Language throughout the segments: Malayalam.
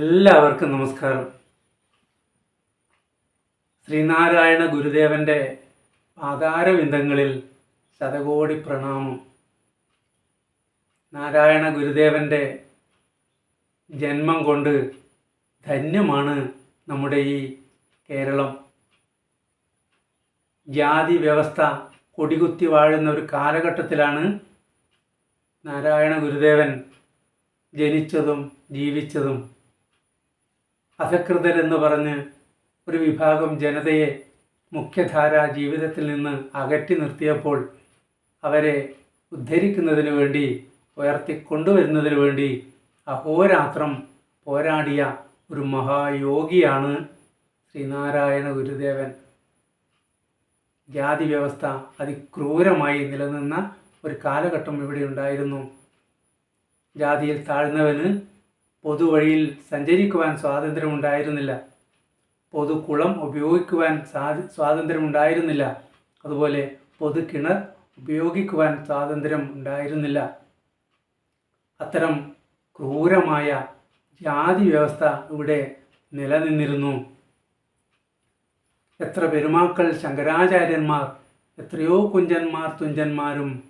എല്ലാവർക്കും നമസ്കാരം. ശ്രീനാരായണ ഗുരുദേവന്റെ പാതാരവിന്ദങ്ങളിൽ ശതകോടി പ്രണാമം. നാരായണ ഗുരുദേവന്റെ ജന്മം കൊണ്ട് ധന്യമാണ് നമ്മുടെ ഈ കേരളം. ജാതി വ്യവസ്ഥ കൊടികുത്തി വാഴുന്ന ഒരു കാലഘട്ടത്തിലാണ് നാരായണ ഗുരുദേവൻ ജനിച്ചതും ജീവിച്ചതും. അധകൃതരെന്ന് പറഞ്ഞ് ഒരു വിഭാഗം ജനതയെ മുഖ്യധാര ജീവിതത്തിൽ നിന്ന് അകറ്റി നിർത്തിയപ്പോൾ അവരെ ഉദ്ധരിക്കുന്നതിന് വേണ്ടി ഉയർത്തിക്കൊണ്ടുവരുന്നതിന് വേണ്ടി അഹോരാത്രം പോരാടിയ ഒരു മഹായോഗിയാണ് ശ്രീനാരായണ ഗുരുദേവൻ. ജാതി വ്യവസ്ഥ അതിക്രൂരമായി നിലനിന്ന ഒരു കാലഘട്ടം ഇവിടെ ഉണ്ടായിരുന്നു. ജാതിയിൽ താഴ്ന്നവന് പൊതുവഴിയിൽ സഞ്ചരിക്കുവാൻ സ്വാതന്ത്ര്യമുണ്ടായിരുന്നില്ല. പൊതുകുളം ഉപയോഗിക്കുവാൻ സാധി സ്വാതന്ത്ര്യമുണ്ടായിരുന്നില്ല. അതുപോലെ പൊതു കിണർ ഉപയോഗിക്കുവാൻ സ്വാതന്ത്ര്യം ഉണ്ടായിരുന്നില്ല അത്തരം ക്രൂരമായ ജാതി വ്യവസ്ഥ ഇവിടെ നിലനിന്നിരുന്നു. എത്ര പെരുമാക്കൾ ശങ്കരാചാര്യന്മാർ എത്രയോ കുഞ്ചന്മാർ തുഞ്ചന്മാരും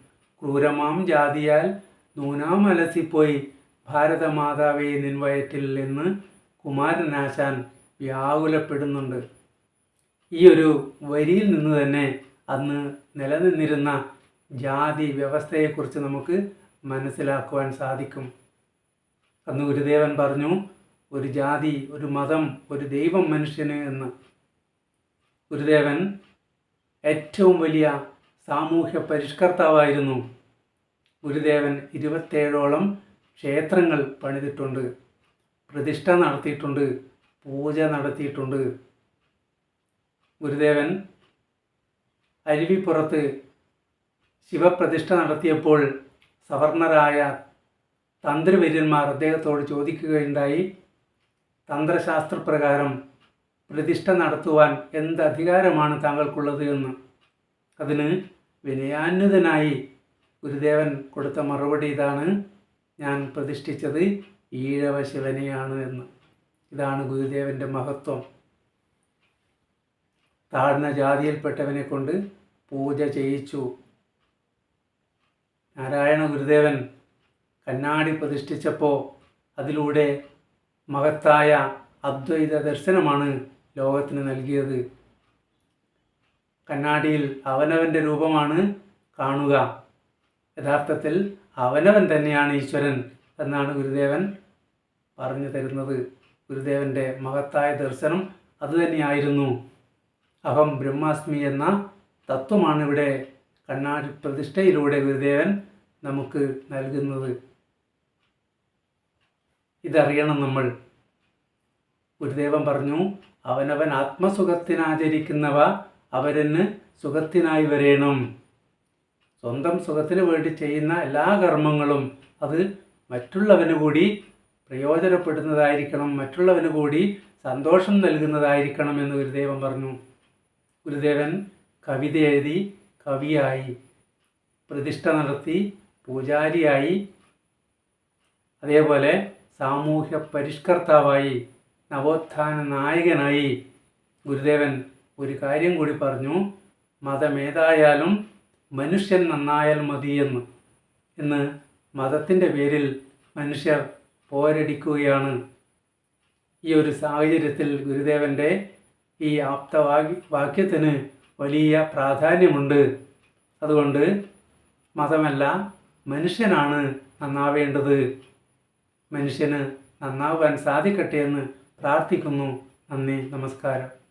ക്രൂരമാം ജാതിയാൽ നൂനാമലസിപ്പോയി ഭാരതമാതാവേ നിൻവയറ്റിൽ നിന്ന് കുമാരനാശാൻ വ്യാകുലപ്പെടുന്നുണ്ട്. ഈ ഒരു വരിയിൽ നിന്ന് തന്നെ അന്ന് നിലനിന്നിരുന്ന ജാതി വ്യവസ്ഥയെക്കുറിച്ച് നമുക്ക് മനസ്സിലാക്കുവാൻ സാധിക്കും. അന്ന് ഗുരുദേവൻ പറഞ്ഞു ഒരു ജാതി ഒരു മതം ഒരു ദൈവം മനുഷ്യന് എന്ന്. ഗുരുദേവൻ ഏറ്റവും വലിയ സാമൂഹ്യ പരിഷ്കർത്താവായിരുന്നു. ഗുരുദേവൻ ഇരുപത്തേഴോളം ക്ഷേത്രങ്ങൾ പണിതിട്ടുണ്ട് പ്രതിഷ്ഠ നടത്തിയിട്ടുണ്ട് പൂജ നടത്തിയിട്ടുണ്ട്. ഗുരുദേവൻ അരുവിപ്പുറത്ത് ശിവപ്രതിഷ്ഠ നടത്തിയപ്പോൾ സവർണരായ തന്ത്രവര്യന്മാർ അദ്ദേഹത്തോട് ചോദിക്കുകയുണ്ടായി തന്ത്രശാസ്ത്രപ്രകാരം പ്രതിഷ്ഠ നടത്തുവാൻ എന്ത് അധികാരമാണ് താങ്കൾക്കുള്ളത് എന്ന്. അതിന് വിനയാന്വിതനായി ഗുരുദേവൻ കൊടുത്ത മറുപടി ഇതാണ്. ഞാൻ പ്രതിഷ്ഠിച്ചത് ഈഴവ ശിവനെയാണ് എന്ന്. ഇതാണ് ഗുരുദേവന്റെ മഹത്വം. താഴ്ന്ന ജാതിയിൽപ്പെട്ടവനെ കൊണ്ട് പൂജ ചെയ്യിച്ചു. നാരായണ ഗുരുദേവൻ കണ്ണാടി പ്രതിഷ്ഠിച്ചപ്പോൾ അതിലൂടെ മഹത്തായ അദ്വൈത ദർശനമാണ് ലോകത്തിന് നൽകിയത്. കണ്ണാടിയിൽ അവനവന്റെ രൂപമാണ് കാണുക. യഥാർത്ഥത്തിൽ അവനവൻ തന്നെയാണ് ഈശ്വരൻ എന്നാണ് ഗുരുദേവൻ പറഞ്ഞു തരുന്നത്. ഗുരുദേവന്റെ മഹത്തായ ദർശനം അതുതന്നെയായിരുന്നു അഹം ബ്രഹ്മാസ്മി എന്ന തത്വമാണ് ഇവിടെ കണ്ണാടി പ്രതിഷ്ഠയിലൂടെ ഗുരുദേവൻ നമുക്ക് നൽകുന്നത്. ഇതറിയണം നമ്മൾ. ഗുരുദേവൻ പറഞ്ഞു അവനവൻ ആത്മസുഖത്തിനാചരിക്കുന്നവ അവരെന്ന് സുഖത്തിനായി വരേണം. സ്വന്തം സുഖത്തിന് വേണ്ടി ചെയ്യുന്ന എല്ലാ കർമ്മങ്ങളും അത് മറ്റുള്ളവന് കൂടി പ്രയോജനപ്പെടുന്നതായിരിക്കണം മറ്റുള്ളവന് കൂടി സന്തോഷം നൽകുന്നതായിരിക്കണം എന്ന് ഗുരുദേവൻ പറഞ്ഞു. ഗുരുദേവൻ കവിത എഴുതി കവിയായി പ്രതിഷ്ഠ നടത്തി പൂജാരിയായി അതേപോലെ സാമൂഹ്യ പരിഷ്കർത്താവായി നവോത്ഥാന നായകനായി ഗുരുദേവൻ ഒരു കാര്യം കൂടി പറഞ്ഞു. മതമേതായാലും മനുഷ്യൻ നന്നായാൽ മതിയെന്ന്. ഇന്ന് മതത്തിന്റെ പേരിൽ മനുഷ്യർ പോരടിക്കുകയാണ്. ഈ ഒരു സാഹചര്യത്തിൽ ഗുരുദേവന്റെ ഈ ആപ്തവാക്യ വാക്യത്തിന് വലിയ പ്രാധാന്യമുണ്ട്. അതുകൊണ്ട് മതമല്ല മനുഷ്യനാണ് നന്നാവേണ്ടത്. മനുഷ്യന് നന്നാവാൻ സാധിക്കട്ടെ എന്ന് പ്രാർത്ഥിക്കുന്നു. നന്ദി നമസ്കാരം.